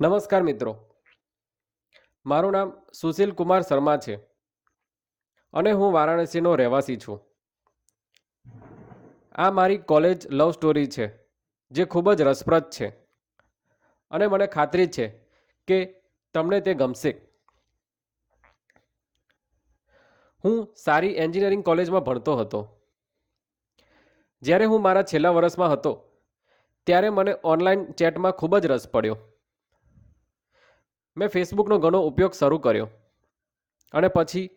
નમસ્કાર મિત્રો. મારું નામ સુશીલ કુમાર શર્મા છે અને હું વારાણસીનો રહેવાસી છું. આ મારી કોલેજ લવ સ્ટોરી છે, જે ખૂબ જ રસપ્રદ છે અને મને ખાતરી છે કે તમને તે ગમશે. હું સારી એન્જિનિયરિંગ કોલેજમાં ભણતો હતો. જ્યારે હું મારા છેલ્લા વર્ષમાં હતો, ત્યારે મને ઓનલાઈન ચેટમાં ખૂબ જ રસ પડ્યો. મેં ફેસબુકનો ઘણો ઉપયોગ શરૂ કર્યો. અને પછી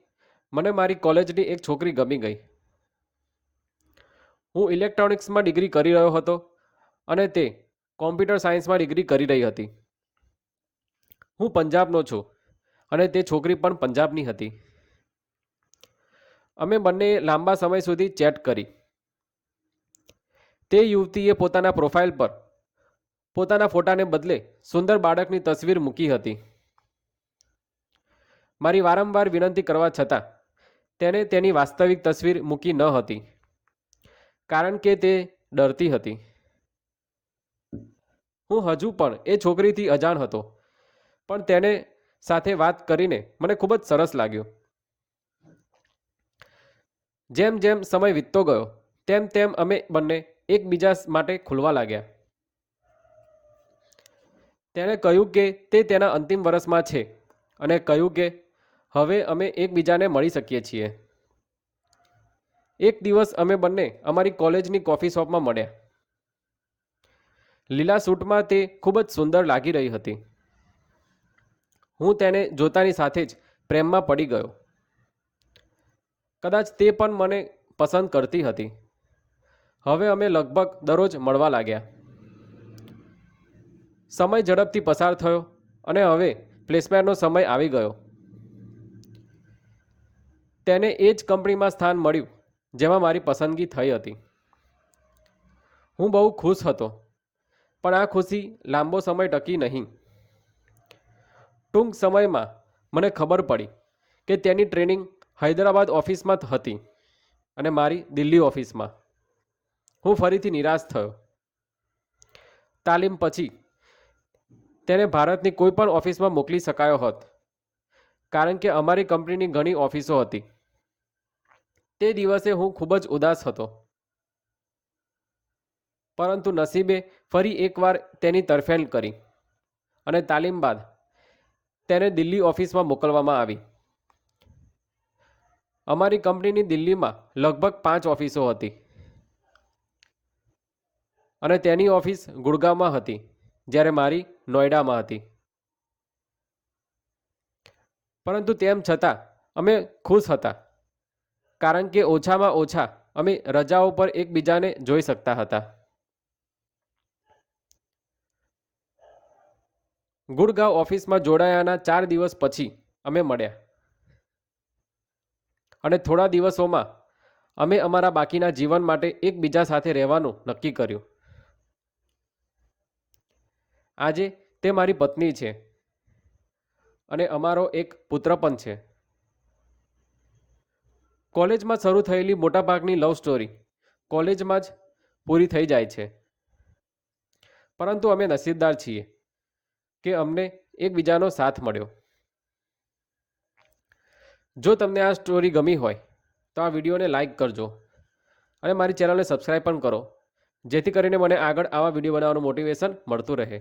મને મારી કોલેજની એક છોકરી ગમી ગઈ. હું ઇલેક્ટ્રોનિક્સમાં ડિગ્રી કરી રહ્યો હતો અને તે કોમ્પ્યુટર સાયન્સમાં ડિગ્રી કરી રહી હતી. હું પંજાબનો છું અને તે છોકરી પણ પંજાબની હતી. અમે બંને લાંબા સમય સુધી ચેટ કરી. તે યુવતીએ પોતાના પ્રોફાઇલ પર પોતાના ફોટાને બદલે સુંદર બાળકની તસવીર મૂકી હતી. મારી વારંવાર વિનંતી કરવા છતાં તેને તેની વાસ્તવિક તસવીર મૂકી ન હતી. કારણ કે તે ડરતી હતી. હું હજુ પણ એ છોકરીથી અજાણ હતો. પણ તેને સાથે વાત કરીને મને ખૂબ જ સરસ લાગ્યો. જેમ જેમ સમય વીતતો ગયો, તેમ તેમ અમે બંને એકબીજા માટે ખુલવા લાગ્યા. તેણે કહ્યું કે તે તેના અંતિમ વર્ષમાં છે અને કહ્યું કે હવે અમે એકબીજાને મળી શકીએ છીએ. એક દિવસ અમે બંને અમારી કોલેજની કોફી શોપમાં મળ્યા. લીલા સૂટમાં તે ખૂબ જ સુંદર લાગી રહી હતી. હું તેને જોતાની સાથે જ પ્રેમમાં પડી ગયો. કદાચ તે પણ મને પસંદ કરતી હતી. હવે અમે લગભગ દરરોજ મળવા લાગ્યા. સમય ઝડપથી પસાર થયો અને હવે પ્લેસમેન્ટનો સમય આવી ગયો. તેને એ જ કંપનીમાં સ્થાન મળ્યું, જેમાં મારી પસંદગી થઈ હતી. હું બહુ ખુશ હતો, પણ આ ખુશી લાંબો સમય ટકી નહીં. ટૂંક સમયમાં મને ખબર પડી કે તેની ટ્રેનિંગ હૈદરાબાદ ઓફિસમાં હતી અને મારી દિલ્હી ઓફિસમાં. હું ફરીથી નિરાશ થયો. તાલીમ પછી તેને ભારતની કોઈપણ ઓફિસમાં મોકલી શકાયો હોત. કારણ કે અમારી કંપનીની ઘણી ઓફિસો હતી. તે દિવસે હું ખૂબ જ ઉદાસ હતો. પરંતુ નસીબે ફરી એકવાર તેની તરફેણ કરી. અને તાલીમ બાદ તેને દિલ્હી ઓફિસમાં મોકલવામાં આવી. અમારી કંપનીની દિલ્હીમાં લગભગ પાંચ ઓફિસો હતી. અને તેની ઓફિસ ગુડગાંવમાં હતી, જ્યારે મારી નોઈડામાં હતી. પરંતુ તેમ છતાં, અમે ખુશ હતા. કારણ કે ઓછામાં ઓછા, અમે રજાઓ પર એકબીજાને જોઈ શકતા હતા. ગુડગાંવ ઓફિસમાં જોડાયાના ચાર દિવસ પછી અમે મળ્યા. અને થોડા દિવસોમાં અમે અમારા બાકીના જીવન માટે એકબીજા સાથે રહેવાનું નક્કી કર્યું. આજે તે મારી પત્ની છે. અને અમારો એક પુત્ર પણ છે. કોલેજમાં શરૂ થયેલી મોટાભાગની લવ સ્ટોરી કોલેજમાં જ પૂરી થઈ જાય છે. પરંતુ અમે નસીબદાર છીએ કે અમને એકબીજાનો સાથ મળ્યો. જો તમને આ સ્ટોરી ગમી હોય તો આ વિડીયોને લાઇક કરજો અને મારી ચેનલને સબસ્ક્રાઈબ પણ કરો, જેથી કરીને મને આગળ આવા વીડિયો બનાવવાનું મોટિવેશન મળતું રહે.